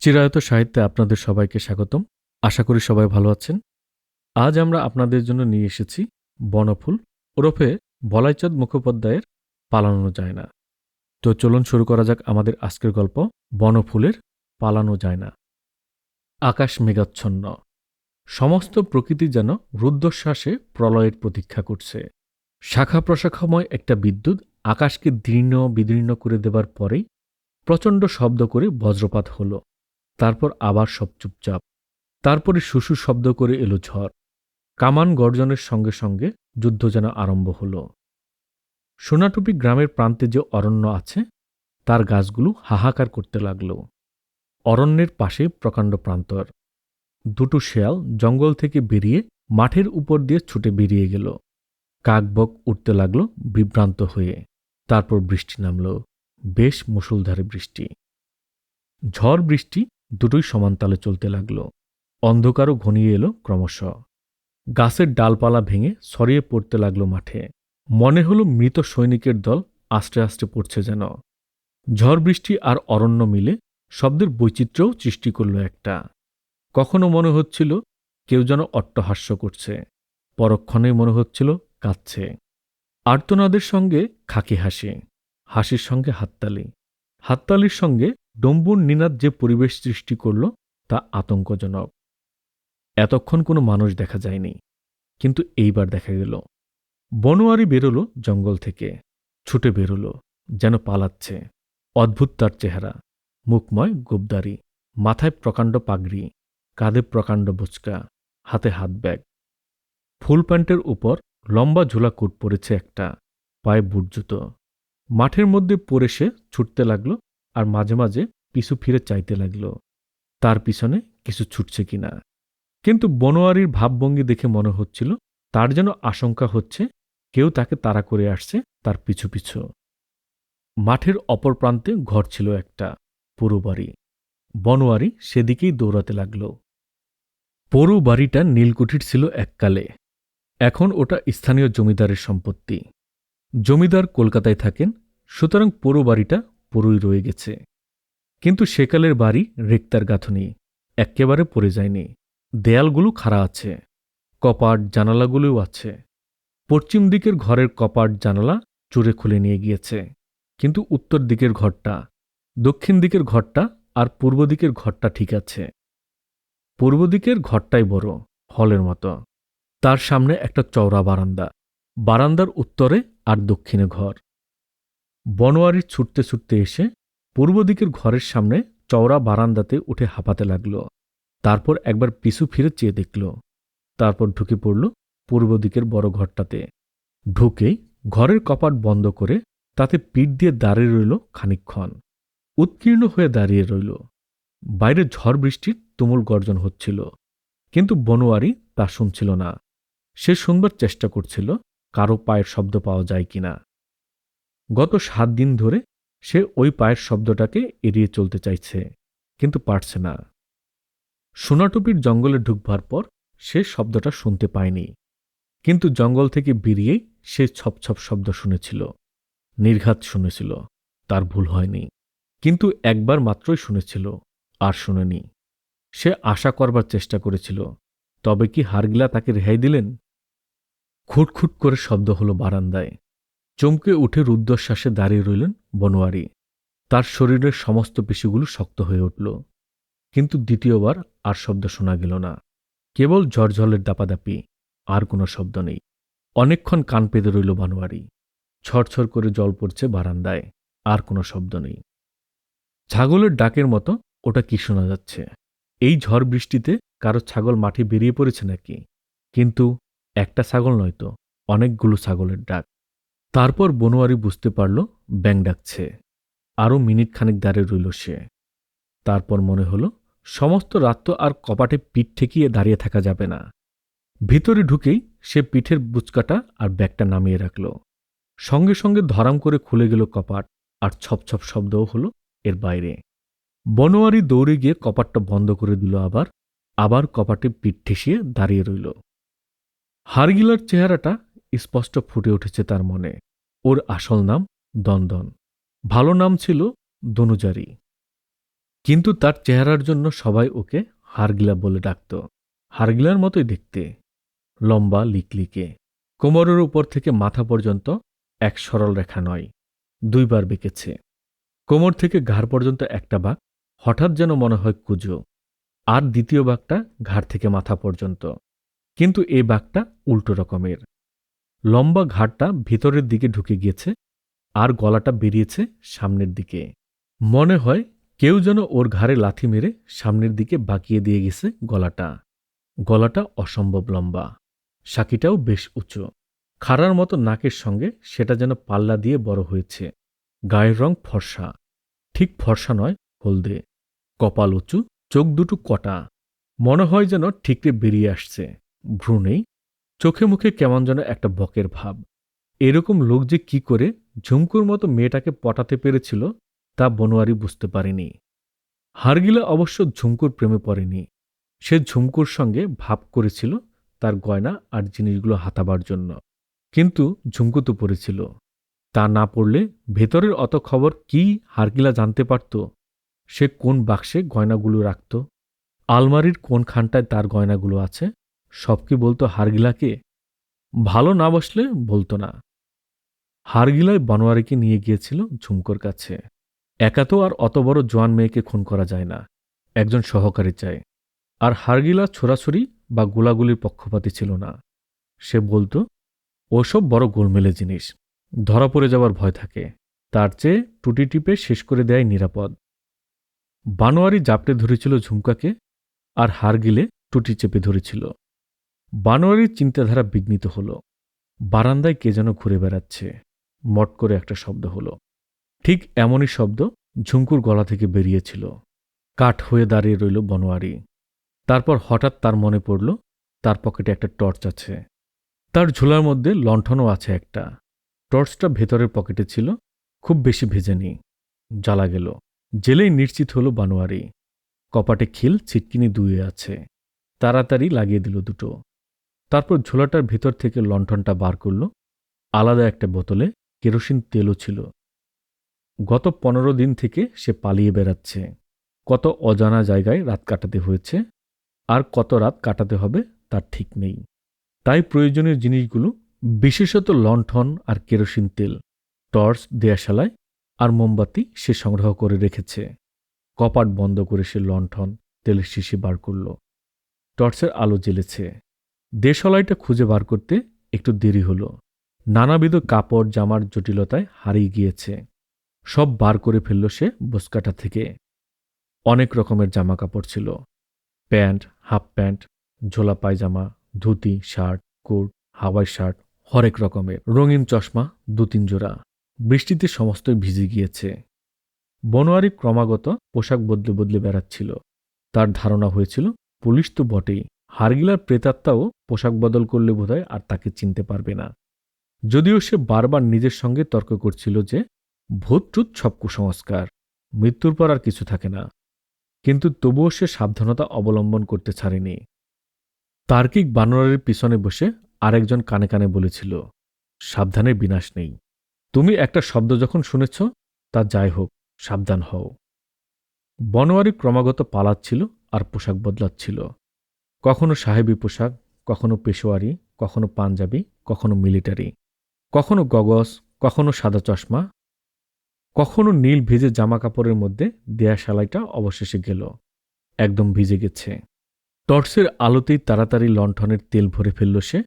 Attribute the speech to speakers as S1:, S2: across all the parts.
S1: চিরায়ত সাহিত্যে আপনাদের সবাইকে স্বাগতম। আশা করি সবাই ভালো আছেন। আজ আমরা আপনাদের জন্য নিয়ে এসেছি বনফুল, ওরফে বলাইচাঁদ মুখোপাধ্যায়ের পালানো যায় না। তো চলুন শুরু করা যাক আমাদের আজকের গল্প, বনফুলের পালানো যায় না। আকাশ মেঘাচ্ছন্ন। সমস্ত প্রকৃতি যেন রুদ্ধশ্বাসে প্রলয়ের প্রতীক্ষা করছে। শাখা প্রশাখাময় একটা বিদ্যুৎ আকাশকে দীর্ণ বিদীর্ণ করে দেবার পরেই প্রচণ্ড শব্দ করে বজ্রপাত হলো। তারপর আবার সব চুপচাপ। তারপরে শুশু শব্দ করে এলো ঝড়। কামান গর্জনের সঙ্গে সঙ্গে যুদ্ধ যেন আরম্ভ হল। সোনাটুপি গ্রামের প্রান্তে যে অরণ্য আছে, তার গাছগুলো হাহাকার করতে লাগল। অরণ্যের পাশে প্রকাণ্ড প্রান্তর। দুটো শেয়াল জঙ্গল থেকে বেরিয়ে মাঠের উপর দিয়ে ছুটে বেরিয়ে গেল। কাকবক উঠতে লাগল বিভ্রান্ত হয়ে। তারপর বৃষ্টি নামল। বেশ মুষলধারে বৃষ্টি। ঝড় বৃষ্টি দুটোই সমানতালে চলতে লাগল। অন্ধকারও ঘনিয়ে এলো ক্রমশ। গাছের ডালপালা ভেঙে ছড়িয়ে পড়তে লাগল মাঠে। মনে হলো মৃত সৈনিকের দল আস্তে আস্তে পড়ছে যেন। ঝড় বৃষ্টি আর অরণ্য মিলে শব্দের বৈচিত্র্যও সৃষ্টি করল একটা। কখনো মনে হচ্ছিল কেউ যেন অট্টহাস্য করছে। পরক্ষণেই মনে হচ্ছিল কাঁদছে। আর্তনাদের সঙ্গে খাকি হাসি, হাসির সঙ্গে হাততালি। হাততালির সঙ্গে ডম্বুর নিনাদ যে পরিবেশ সৃষ্টি করল, তা আতঙ্কজনক। এতক্ষণ কোনো মানুষ দেখা যায়নি, কিন্তু এইবার দেখা গেল। বনোয়ারি বেরোলো জঙ্গল থেকে, ছুটে বেরোলো, যেন পালাচ্ছে। অদ্ভুত তার চেহারা, মুখময় গোবদারি, মাথায় প্রকাণ্ড পাগড়ি, কাঁধে প্রকাণ্ড বুচকা, হাতে হাত ব্যাগ। ফুল প্যান্টের উপর লম্বা ঝোলা কোট পড়েছে একটা, পায়ে বুট জুতো। মাঠের মধ্যে পড়ে সে ছুটতে লাগল আর মাঝে মাঝে পিছু ফিরে চাইতে লাগল, তার পিছনে কিছু ছুটছে কিনা। কিন্তু বনোয়ারির ভাবভঙ্গি দেখে মনে হচ্ছিল, তার যেন আশঙ্কা হচ্ছে, কেউ তাকে তাড়া করে আসছে তার পিছু পিছু। মাঠের অপর প্রান্তে ঘর ছিল একটা, পুরো বাড়ি। বনোয়ারি সেদিকেই দৌড়াতে লাগল। পুরো বাড়িটা নীলকুঠির ছিল এককালে। এখন ওটা স্থানীয় জমিদারের সম্পত্তি। জমিদার কলকাতায় থাকেন, সুতরাং পুরো বাড়িটা পুরোই রয়ে গেছে। কিন্তু সেকালের বাড়ি রেক্তার গাঁথনি একেবারে পড়ে যায়নি। দেয়ালগুলো খাড়া আছে, কপাট জানালাগুলোও আছে। পশ্চিম দিকের ঘরের কপাট জানালা চুরে খুলে নিয়ে গিয়েছে। কিন্তু উত্তর দিকের ঘরটা, দক্ষিণ দিকের ঘরটা আর পূর্ব দিকের ঘরটা ঠিক আছে। পূর্ব দিকের ঘরটাই বড়, হলের মতো। তার সামনে একটা চওড়া বারান্দা, বারান্দার উত্তরে আর দক্ষিণে ঘর। বনোয়ারি ছুটতে ছুটতে এসে পূর্ব দিকের ঘরের সামনে চওড়া বারান্দাতে উঠে হাঁপাতে লাগল। তারপর একবার পিছু ফিরে চেয়ে দেখল। তারপর ঢুকে পড়ল পূর্ব দিকের বড় ঘরটাতে। ঢুকেই ঘরের কপাট বন্ধ করে তাতে পিঠ দিয়ে দাঁড়িয়ে রইল খানিক্ষণ উৎকীর্ণ হয়ে দাঁড়িয়ে রইল। বাইরে ঝড় বৃষ্টির তুমুল গর্জন হচ্ছিল। কিন্তু বনোয়ারি তা শুনছিল না। সে শুনবার চেষ্টা করছিল, কারও পায়ের শব্দ পাওয়া যায় কিনা। গত সাত দিন ধরে সে ওই পায়ের শব্দটাকে এড়িয়ে চলতে চাইছে, কিন্তু পারছে না। সোনাটুপির জঙ্গলে ঢুকবার পর সে শব্দটা শুনতে পায়নি, কিন্তু জঙ্গল থেকে বেরিয়েই সে ছপ ছপ শব্দ শুনেছিল, নির্ঘাত শুনেছিল, তার ভুল হয়নি, কিন্তু একবার মাত্রই শুনেছিল আর শুনেনি। সে আশা করবার চেষ্টা করেছিল, তবে কি হারগিলা তাকে রেহাই দিলেন? খুটখুট করে শব্দ হলো বারান্দায়। চমকে উঠে রুদ্ধশ্বাসে দাঁড়িয়ে রইলেন বনোয়ারি তার শরীরের সমস্ত পেশিগুলো শক্ত হয়ে উঠল। কিন্তু দ্বিতীয়বার আর শব্দ শোনা গেল না। কেবল ঝড়ঝলের দাপাদাপি, আর কোনো শব্দ নেই। অনেকক্ষণ কান পেতে রইল বানোয়ারি ছড়ছড় করে জল পড়ছে বারান্দায়, আর কোনো শব্দ নেই। ছাগলের ডাকের মতো ওটা কি শোনা যাচ্ছে? এই ঝড় বৃষ্টিতে কারও ছাগল মাঠে বেরিয়ে পড়েছে নাকি? কিন্তু একটা ছাগল নয়তো অনেকগুলো ছাগলের ডাক। তারপর বনোয়ারি বুঝতে পারল ব্যাং ডাকছে। আরও মিনিট খানিক দাঁড়িয়ে রইল সে। তারপর মনে হল, সমস্ত রাত তো আর কপাটে পিঠ ঠেকিয়ে দাঁড়িয়ে থাকা যাবে না। ভিতরে ঢুকেই সে পিঠের বুচকাটা আর ব্যাগটা নামিয়ে রাখল। সঙ্গে সঙ্গে ধরাম করে খুলে গেল কপাট আর ছপ ছপ শব্দও হল এর বাইরে। বনোয়ারি দৌড়ে গিয়ে কপাটটা বন্ধ করে দিল আবার আবার কপাটে পিঠ ঠেসিয়ে দাঁড়িয়ে রইল। হারগিলার চেহারাটা স্পষ্ট ফুটে উঠেছে তার মনে। ওর আসল নাম দন্দন। ভালো নাম ছিল দনুজারি। কিন্তু তার চেহারার জন্য সবাই ওকে হারগিলা বলে ডাকত। হারগিলার মতোই দেখতে। লম্বা, লিকলিকে। কোমরের উপর থেকে মাথা পর্যন্ত এক সরল রেখা নয়, দুইবার বেঁকেছে। কোমর থেকে ঘাড় পর্যন্ত একটা বাঘ হঠাৎ যেন মনে হয় কুজো। আর দ্বিতীয় বাঘটা ঘাড় থেকে মাথা পর্যন্ত। কিন্তু এ বাঘটা উল্টো রকমের। লম্বা ঘাড়টা ভিতরের দিকে ঢুকে গিয়েছে আর গলাটা বেরিয়েছে সামনের দিকে। মনে হয় কেউ যেন ওর ঘাড়ে লাথি মেরে সামনের দিকে বাঁকিয়ে দিয়ে গেছে গলাটা। গলাটা অসম্ভব লম্বা। সাকিটাও বেশ উঁচু। খাড়ার মতো নাকের সঙ্গে সেটা যেন পাল্লা দিয়ে বড় হয়েছে। গায়ের রং ফর্সা। ঠিক ফর্সা নয়, হলদে। কপাল উঁচু, চোখ দুটো কটা। মনে হয় যেন ঠিকরে বেরিয়ে আসছে। ভ্রু নেই চোখে মুখে কেমন যেন একটা বকের ভাব। এরকম লোক যে কি করে ঝুমকুর মতো মেয়েটাকে পটাতে পেরেছিল তা বনোয়ারি বুঝতে পারেনি। হারগিলা অবশ্য ঝুমকুর প্রেমে পড়েনি। সে ঝুমকুর সঙ্গে ভাব করেছিল তার গয়না আর জিনিসগুলো হাতাবার জন্য। কিন্তু ঝুমকু তো পড়েছিল। তা না পড়লে ভেতরের অত খবর কি হারগিলা জানতে পারত? সে কোন বাক্সে গয়নাগুলো রাখত? আলমারির কোন খানটায় তার গয়নাগুলো আছে? সব কি বলতো হারগিলাকে? ভালো না বসলে বলতো না। হারগিলায় বনোয়ারিকে নিয়ে গিয়েছিল ঝুমকোর কাছে। একা তো আর অত বড় জোয়ান মেয়েকে খুন করা যায় না, একজন সহকারী চায় আর হারগিলা ছোড়াছুরি বা গোলাগুলির পক্ষপাতী ছিল না। সে বলতো, ওসব বড় গোলমেলে জিনিস, ধরা পড়ে যাওয়ার ভয় থাকে। তার চেয়ে টুটি টিপে শেষ করে দেয় নিরাপদ। বানোয়ারি জাপটে ধরেছিল ঝুমকাকে আর হারগিলে টুটি চেপে ধরেছিল। বানোয়ারির চিন্তাধারা বিঘ্নিত হল। বারান্দায় কে যেন ঘুরে বেড়াচ্ছে। মট করে একটা শব্দ হলো। ঠিক এমনই শব্দ ঝুমকুর গলা থেকে বেরিয়েছিল। কাঠ হয়ে দাঁড়িয়ে রইল বনোয়ারি। তারপর হঠাৎ তার মনে পড়ল, তার পকেটে একটা টর্চ আছে। তার ঝোলার মধ্যে লণ্ঠনও আছে একটা। টর্চটা ভেতরের পকেটে ছিল, খুব বেশি ভেজেনি। জ্বালা গেল। জেলেই নিশ্চিত হলো বানোয়ারি। কপাটে খিল ছিটকিনি দুয়ে আছে। তাড়াতাড়ি লাগিয়ে দিল দুটো। তারপর ঝোলাটার ভিতর থেকে লণ্ঠনটা বার করল। আলাদা একটা বোতলে কেরোসিন তেলও ছিল। গত পনেরো দিন থেকে সে পালিয়ে বেড়াচ্ছে। কত অজানা জায়গায় রাত কাটাতে হয়েছে আর কত রাত কাটাতে হবে তার ঠিক নেই। তাই প্রয়োজনীয় জিনিসগুলো, বিশেষত লণ্ঠন আর কেরোসিন তেল, টর্চ, দেয়াশালায় আর মোমবাতি সে সংগ্রহ করে রেখেছে। কপাট বন্ধ করে সে লণ্ঠন, তেলের শিশি বার করল। টর্চের আলো জ্বেলেছে। দেশালাইটা খুঁজে বার করতে একটু দেরি হলো। নানাবিধ কাপড় জামার জটিলতায় হারিয়ে গিয়েছে। সব বার করে ফেলল সে বসকাটা থেকে। অনেক রকমের জামা কাপড় ছিল। প্যান্ট, হাফ প্যান্ট, ঝোলা পায়জামা, dhoti, shirt, coat, Hawaii shirt, হরেক রকমের। রঙিন চশমা দু তিন জোড়া। বৃষ্টিতে সমস্তই ভিজে গিয়েছে। বনোয়ারি ক্রমাগত পোশাক বদলে বদলে বেড়াচ্ছিল। তার ধারণা হয়েছিল, পুলিশ তো বটেই। হারগিলার প্রেতাত্মাও পোশাক বদল করলে বোধহয় আর তাকে চিনতে পারবে না। যদিও সে বারবার নিজের সঙ্গে তর্ক করছিল যে, ভূতটুত সব কুসংস্কার, মৃত্যুর পর আর কিছু থাকে না। কিন্তু তবুও সে সাবধানতা অবলম্বন করতে ছাড়েনি। তার্কিক বানরের পিছনে বসে আরেকজন কানে কানে বলেছিল, সাবধানের বিনাশ নেই। তুমি একটা শব্দ যখন শুনেছ, তা যাই হোক, সাবধান হও। বনোয়ারি ক্রমাগত পালাচ্ছিল আর পোশাক বদলাচ্ছিল। কখনো সাহেবি পোশাক, কখনো পেশোয়ারি, কখনো পাঞ্জাবি, কখনো মিলিটারি, কখনো গগস, কখনো সাদা চশমা, কখনো নীল ভিজে জামা কাপড়ের মধ্যে দেয়া সালাইটা অবশেষে গেল, একদম ভিজে গেছে। টর্চের আলোতেই তাড়াতাড়ি লণ্ঠনের তেল ভরে ফেলল সে।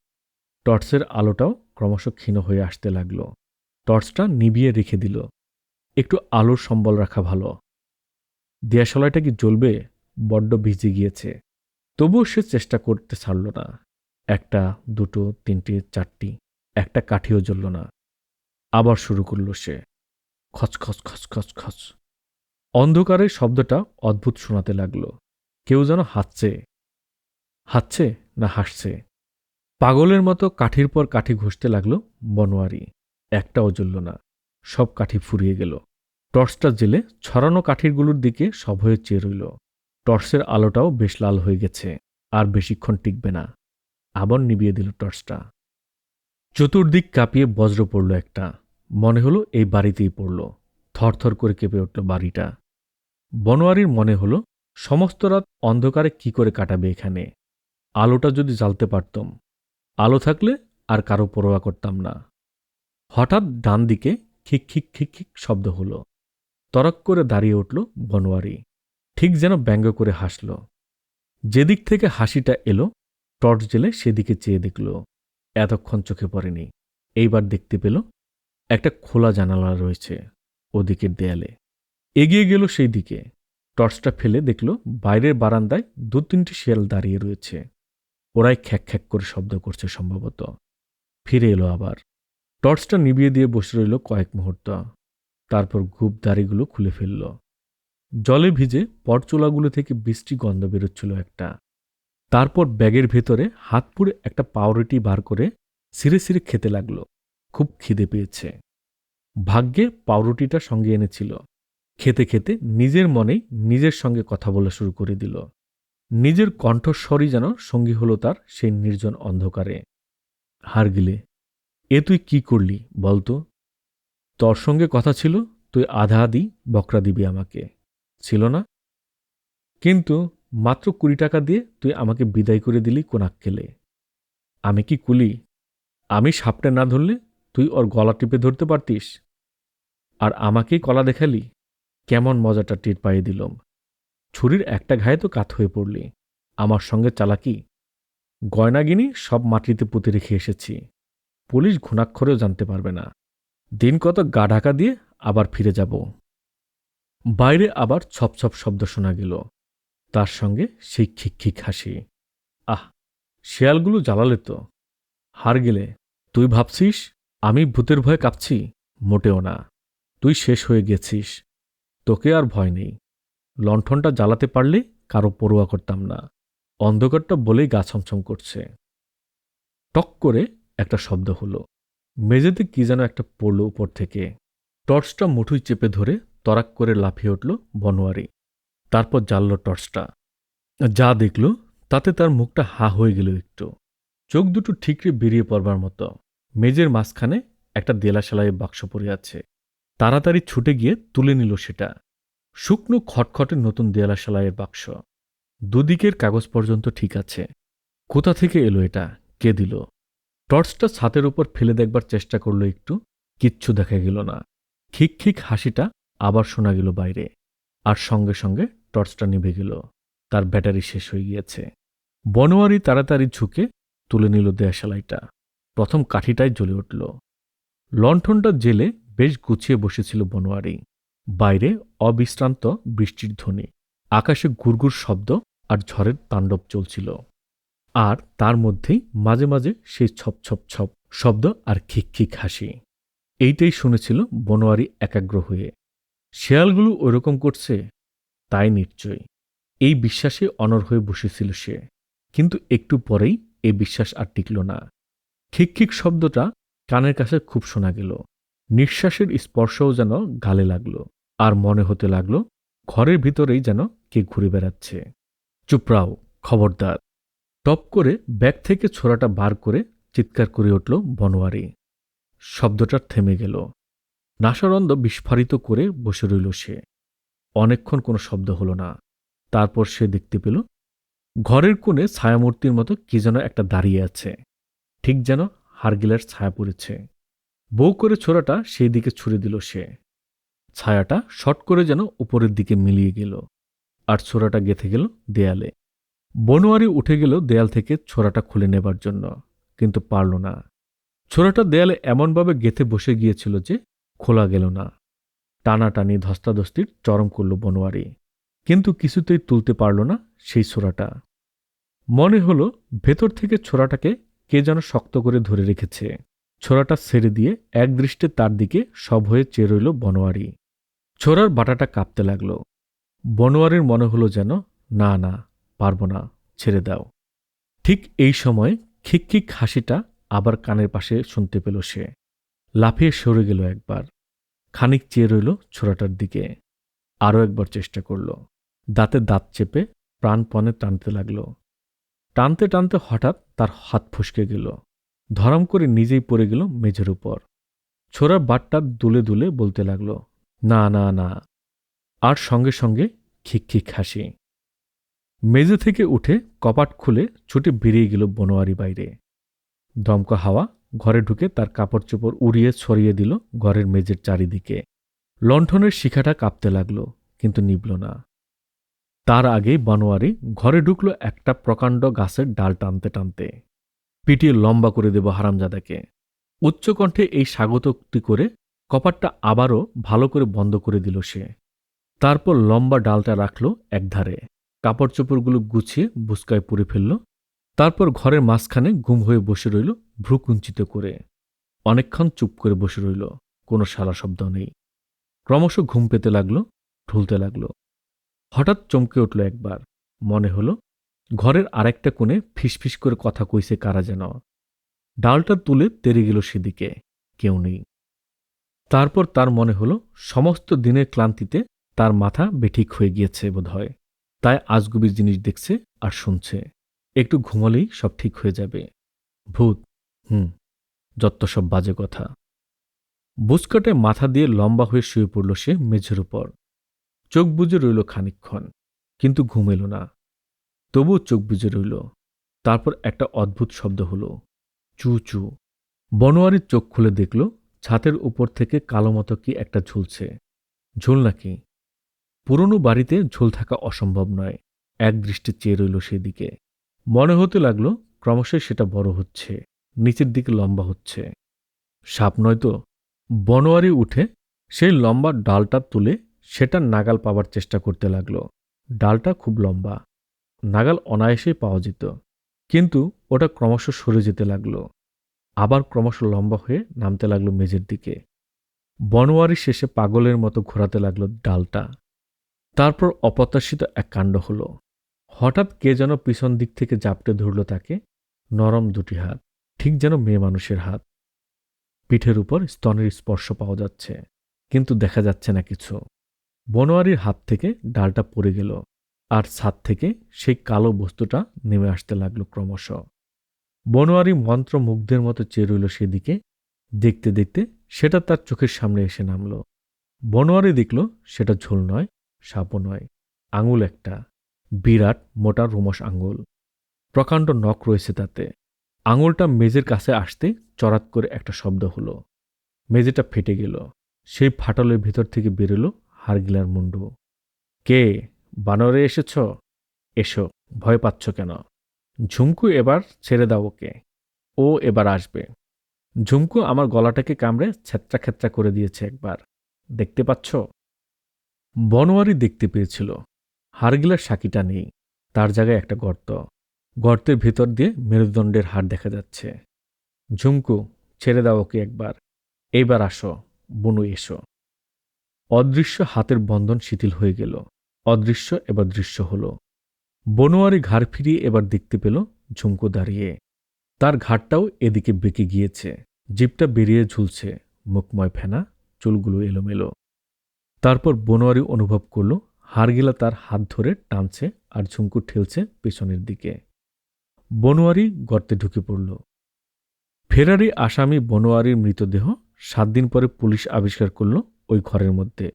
S1: টর্চের আলোটাও ক্রমশ ক্ষীণ হয়ে আসতে লাগল। টর্চটা নিবিয়ে রেখে দিল। একটু আলোর সম্বল রাখা ভালো। দেয়াশালাইটা কি জ্বলবে? বড্ড ভিজে গিয়েছে। তবুও সে চেষ্টা করতে ছাড়ল না। একটা, দুটো, তিনটে, চারটি, একটা কাঠিও জ্বলল না। আবার শুরু করল সে। খচখচ খচখচ খচ অন্ধকারে শব্দটা অদ্ভুত শোনাতে লাগল। কেউ যেন হাসছে হাসছে না হাসছে। পাগলের মতো কাঠির পর কাঠি ঘষতে লাগল বনোয়ারি। একটাও জ্বলল না। সব কাঠি ফুরিয়ে গেল। টর্চটা জেলে ছড়ানো কাঠিরগুলোর দিকে সব হয়ে চেয়ে রইল। টর্চের আলোটাও বেশ লাল হয়ে গেছে, আর বেশিক্ষণ টিকবে না। আবার নিবিয়ে দিল টর্চটা। চতুর্দিক কাঁপিয়ে বজ্র পড়ল একটা। মনে হলো এই বাড়িতেই পড়ল। থরথর করে কেঁপে উঠল বাড়িটা। বনোয়ারির মনে হলো, সমস্ত রাত অন্ধকারে কি করে কাটাবে এখানে? আলোটা যদি জ্বালতে পারতাম। আলো থাকলে আর কারও পরোয়া করতাম না। হঠাৎ ডান দিকে খিক খিক খিক খিক শব্দ হলো। তরক করে দাঁড়িয়ে উঠল বনোয়ারি। ঠিক যেন ব্যঙ্গ করে হাসল। যেদিক থেকে হাসিটা এলো, টর্চ জেলে সেদিকে চেয়ে দেখল, এতক্ষণ চোখে পড়েনি। এইবার দেখতে পেল, একটা খোলা জানালা রয়েছে ওদিকের দেয়ালে। এগিয়ে গেল সেই দিকে টর্চটা ফেলে দেখল, বাইরের বারান্দায় দু তিনটি শিয়াল দাঁড়িয়ে রয়েছে। ওরাই খ্যাক খ্যাক করে শব্দ করছে সম্ভবত। ফিরে এলো আবার। টর্চটা নিভিয়ে দিয়ে বসে রইল কয়েক মুহূর্ত। তারপর গুপ দাড়িগুলো খুলে ফেলল। জলে ভিজে পরচোলাগুলো থেকে বৃষ্টি গন্ধ বেরোচ্ছিল একটা। তারপর ব্যাগের ভেতরে হাত পুড়ে একটা পাউরুটি বার করে সিরে সিরে খেতে লাগল। খুব খিদে পেয়েছে। ভাগ্যে পাউরুটিটা সঙ্গে এনেছিল। খেতে খেতে নিজের মনেই নিজের সঙ্গে কথা বলা শুরু করে দিল। নিজের কণ্ঠস্বরই যেন সঙ্গী হলো তার সেই নির্জন অন্ধকারে। হার গিলে এ তুই কি করলি বলতো? তোর সঙ্গে কথা ছিল, তুই আধা আধি বকরা দিবি আমাকে। ছিল না। কিন্তু মাত্র কুড়ি টাকা দিয়ে তুই আমাকে বিদায় করে দিলি কোন আক্কেলে আমি কি কুলি? আমি সাপটে না ধরলে তুই ওর গলা টিপে ধরতে পারতিস? আর আমাকেই কলা দেখালি? কেমন মজাটা টের পাইয়ে দিলম। ছুরির একটা ঘায়ে তো কাত হয়ে পড়লি। আমার সঙ্গে চালাকি গয়নাগিনি সব মাটিতে পুঁতে রেখে এসেছি। পুলিশ ঘুণাক্ষরেও জানতে পারবে না। দিন কত গা ঢাকা দিয়ে আবার ফিরে যাব। বাইরে আবার ছপ ছপ শব্দ শোনা গেল। তার সঙ্গে সেই খিক খিক হাসি। আহ, শেয়ালগুলো জ্বালালে তো। হার গেলে, তুই ভাবছিস আমি ভূতের ভয়ে কাঁপছি? মোটেও না। তুই শেষ হয়ে গেছিস। তোকে আর ভয় নেই। লণ্ঠনটা জ্বালাতে পারলে কারও পড়ুয়া করতাম না। অন্ধকারটা বলেই গা ছমছম করছে। টক করে একটা শব্দ হলো। মেঝেতে কি যেন একটা পড়ল উপর থেকে। টর্চটা মুঠুই চেপে ধরে তরাক করে লাফিয়ে উঠল বনোয়ারি তারপর জ্বালল টর্চটা। যা দেখল, তাতে তার মুখটা হা হয়ে গেল একটু। চোখ দুটো ঠিকরে বেরিয়ে পড়বার মতো। মেজের মাঝখানে একটা দেলা সেলাইয়ের বাক্স পড়ে আছে। তাড়াতাড়ি ছুটে গিয়ে তুলে নিল সেটা। শুকনো খটখটে নতুন দেয়ালা সেলাইয়ের বাক্স। দুদিকের কাগজ পর্যন্ত ঠিক আছে। কোথা থেকে এলো এটা? কে দিল? টর্চটা ছাতের উপর ফেলে দেখবার চেষ্টা করল একটু। কিচ্ছু দেখা গেল না। খিক খিক হাসিটা আবার শোনা গেল বাইরে, আর সঙ্গে সঙ্গে টর্চটা নিভে গেল। তার ব্যাটারি শেষ হয়ে গিয়েছে। বনোয়ারি তাড়াতাড়ি ঝুঁকে তুলে নিল দেয়াশালাইটা। প্রথম কাঠিটাই জ্বলে উঠল। লণ্ঠনটা জেলে বেশ গুছিয়ে বসেছিল বনোয়ারি। বাইরে অবিশ্রান্ত বৃষ্টির ধ্বনি, আকাশে গুড়গুড় শব্দ আর ঝড়ের তাণ্ডব চলছিল। আর তার মধ্যেই মাঝে মাঝে সেই ছপ ছপ ছপ শব্দ আর খিক খিক হাসি। এইটাই শুনেছিল বনোয়ারি একাগ্র হয়ে। শেয়ালগুলো ওইরকম করছে, তাই নিশ্চয় এই বিশ্বাসে অনর হয়ে বসেছিল সে, কিন্তু একটু পরেই এ বিশ্বাস আর টিকল না। খিক খিক শব্দটা কানের কাছে খুব শোনা গেল। নিঃশ্বাসের স্পর্শও যেন গালে লাগল, আর মনে হতে লাগল ঘরের ভিতরেই যেন কে ঘুরে বেড়াচ্ছে। চুপরাও খবরদার। টপ করে ব্যাগ থেকে ছোড়াটা বার করে চিৎকার করে উঠল বনোয়ারি। শব্দটা থেমে গেল। নাসারন্দ বিস্ফারিত করে বসে রইল সে। অনেকক্ষণ কোনো শব্দ হলো না। তারপর সে দেখতে পেল, ঘরের কোণে ছায়ামূর্তির মতো কি যেন একটা দাঁড়িয়ে আছে। ঠিক যেন হারগিলার ছায়া পড়েছে। বউ করে ছোড়াটা সেই দিকে ছুড়ে দিল সে। ছায়াটা শট করে যেন উপরের দিকে মিলিয়ে গেল। আর ছোড়াটা গেথে গেল দেয়ালে। বনোয়ারি উঠে গেল দেয়াল থেকে ছোড়াটা খুলে নেবার জন্য, কিন্তু পারল না। ছোড়াটা দেয়ালে এমনভাবে গেথে বসে গিয়েছিল যে খোলা গেল না। টানাটানি ধস্তাধস্তির চরম করল বনোয়ারি। কিন্তু কিছুতেই তুলতে পারল না সেই ছোড়াটা মনে হলো ভেতর থেকে ছোড়াটাকে কে যেন শক্ত করে ধরে রেখেছে। ছোড়াটা ছেড়ে দিয়ে একদৃষ্টে তার দিকে সব হয়ে চেয়ে রইল বনোয়ারি। ছোড়ার বাটাটা কাঁপতে লাগল। বনোয়ারির মনে হলো যেন, না না, পারব না, ছেড়ে দাও। ঠিক এই সময় খিকখিক হাসিটা আবার কানের পাশে শুনতে পেল সে। লাফিয়ে সরে গেল একবার। খানিক চেয়ে রইল ছোড়াটার দিকে। আরও একবার চেষ্টা করল। দাঁতে দাঁত চেপে প্রাণপণে টানতে লাগল। টানতে টানতে হঠাৎ তার হাত ফসকে গেল। ধরাম করে নিজেই পড়ে গেল মেঝের উপর। ছোড়ার বাটটা দুলে দুলে বলতে লাগল, না না না। আর সঙ্গে সঙ্গে খিক খিক হাসি। মেঝে থেকে উঠে কপাট খুলে ছুটে বেরিয়ে গেল বনোয়ারি বাইরে। দমকা হাওয়া ঘরে ঢুকে তার কাপড় চোপড় উড়িয়ে ছড়িয়ে দিল ঘরের মেঝের চারিদিকে। লণ্ঠনের শিখাটা কাঁপতে লাগল, কিন্তু নিবল না। তার আগেই বনোয়ারি ঘরে ঢুকল একটা প্রকাণ্ড গাছের ডাল টানতে টানতে। পিটিয়ে লম্বা করে দেব হারামজাদাকে। উচ্চকণ্ঠে এই স্বাগতোক্তি করে কপাটটা আবারও ভালো করে বন্ধ করে দিল সে। তারপর লম্বা ডালটা রাখল একধারে। কাপড় চোপড়গুলো গুছিয়ে বুসকায় পুরে ফেলল। তারপর ঘরের মাঝখানে গুম হয়ে বসে রইল ভ্রুকুঞ্চিত করে অনেকক্ষণ চুপ করে বসে রইল। কোনো সারা শব্দ নেই। ক্রমশ ঘুম পেতে লাগল, ঢুলতে লাগল। হঠাৎ চমকে উঠল একবার। মনে হল, ঘরের আরেকটা কোণে ফিসফিস করে কথা কইছে কারা যেন। ডালটা তুলে তেরে গেল সেদিকে, কেউ নেই। তারপর তার মনে হল, সমস্ত দিনের ক্লান্তিতে তার মাথা বেঠিক হয়ে গিয়েছে বোধহয়। তাই আজগুবির জিনিস দেখছে আর শুনছে। একটু ঘুমালেই সব ঠিক হয়ে যাবে। ভূত হুম যত্ত সব বাজে কথা। বুসকাটে মাথা দিয়ে লম্বা হয়ে শুয়ে পড়ল সে মেঝের উপর। চোখ বুজে রইল খানিক্ষণ কিন্তু ঘুম এলো না। তবুও চোখ বুজে রইল। তারপর একটা অদ্ভুত শব্দ হলো। চু চু। বনোয়ারির চোখ খুলে দেখল, ছাতের উপর থেকে কালো মতো কি একটা ঝুলছে। ঝুল নাকি? পুরনো বাড়িতে ঝুল থাকা অসম্ভব নয়, এক দৃষ্টি চেয়ে রইল সেদিকে। মনে হতে লাগল, ক্রমশই সেটা বড় হচ্ছে। নিচের দিকে লম্বা হচ্ছে। সাপ নয়তো বনোয়ারি উঠে সেই লম্বা ডালটা তুলে সেটা নাগাল পাবার চেষ্টা করতে লাগল। ডালটা খুব লম্বা। নাগাল অনায়াসেই পাওয়া যেত। কিন্তু ওটা ক্রমশ সরে যেতে লাগল। আবার ক্রমশ লম্বা হয়ে নামতে লাগল মেঝের দিকে। বনোয়ারি শেষে পাগলের মতো ঘোরাতে লাগল ডালটা। তারপর অপ্রত্যাশিত এক কাণ্ড হলো। হঠাৎ কে যেন পিছন দিক থেকে জাপটে ধরল তাকে। নরম দুটি হাত। ঠিক যেন মেয়ে মানুষের হাত। পিঠের উপর স্তনের স্পর্শ পাওয়া যাচ্ছে, কিন্তু দেখা যাচ্ছে না কিছু। বনোয়ারির হাত থেকে ডালটা পড়ে গেল, আর ছাদ থেকে সেই কালো বস্তুটা নেমে আসতে লাগল ক্রমশ। বনোয়ারি মন্ত্র মুগ্ধের মতো চেয়ে রইল সেদিকে। দেখতে দেখতে সেটা তার চোখের সামনে এসে নামল। বনোয়ারি দেখল সেটা ঝোল নয়, সাপও নয়, আঙুল একটা, বিরাট মোটা রোমস আঙুল। প্রকাণ্ড নখ রয়েছে তাতে। আঙুলটা মেজের কাছে আসতে চড়াত করে একটা শব্দ হলো। মেজেটা ফেটে গেল। সেই ফাটলের ভেতর থেকে বেরোলো হারগিলার মুন্ডু। কে? বানরে এসেছ? এসো, ভয় পাচ্ছ কেন? ঝুমকু এবার ছেড়ে দাও ওকে। ও এবার আসবে। ঝুমকু আমার গলাটাকে কামড়ে ছেত্রা খেত্রা করে দিয়েছে একবার। দেখতে পাচ্ছ? বনোয়ারি দেখতে পেয়েছিল। হাড়গিলার সাকিটা নেই। তার জায়গায় একটা গর্ত। গর্তের ভেতর দিয়ে মেরুদণ্ডের হাড় দেখা যাচ্ছে। ঝুমকু, ছেড়ে দাও ওকে একবার। এইবার আসো, বনু, এসো। অদৃশ্য হাতের বন্ধন শিথিল হয়ে গেল। অদৃশ্য এবার দৃশ্য হল। বনোয়ারি ঘাড় ফিরিয়ে এবার দেখতে পেল ঝুমকো দাঁড়িয়ে। তার ঘাটটাও এদিকে বেঁকে গিয়েছে। জিপটা বেরিয়ে ঝুলছে। মুখময় ফেনা, চুলগুলো এলোমেলো। তারপর বনোয়ারি অনুভব করল, হাড়গিলা তার হাত ধরে টানছে আর ঝুমকু ঠেলছে পেছনের দিকে। বনোয়ারি গর্তে ঢুকে পড়ল। ফেরারি আসামি বনোয়ারির মৃতদেহ সাত দিন পরে পুলিশ আবিষ্কার করল ওই ঘরের মধ্যে।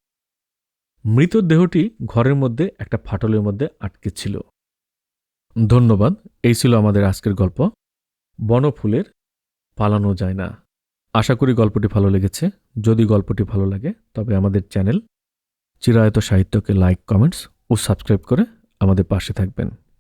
S1: মৃতদেহটি ঘরের মধ্যে একটা ফাটলের মধ্যে আটকে ছিল। ধন্যবাদ, এই ছিল আমাদের আজকের গল্প। বনফুলের পালানো যায় না। আশা করি গল্পটি ভালো লেগেছে। যদি গল্পটি ভালো লাগে, তবে আমাদের চ্যানেল চিরায়ত সাহিত্যকে লাইক, কমেন্টস ও সাবস্ক্রাইব করে আমাদের পাশে থাকবেন।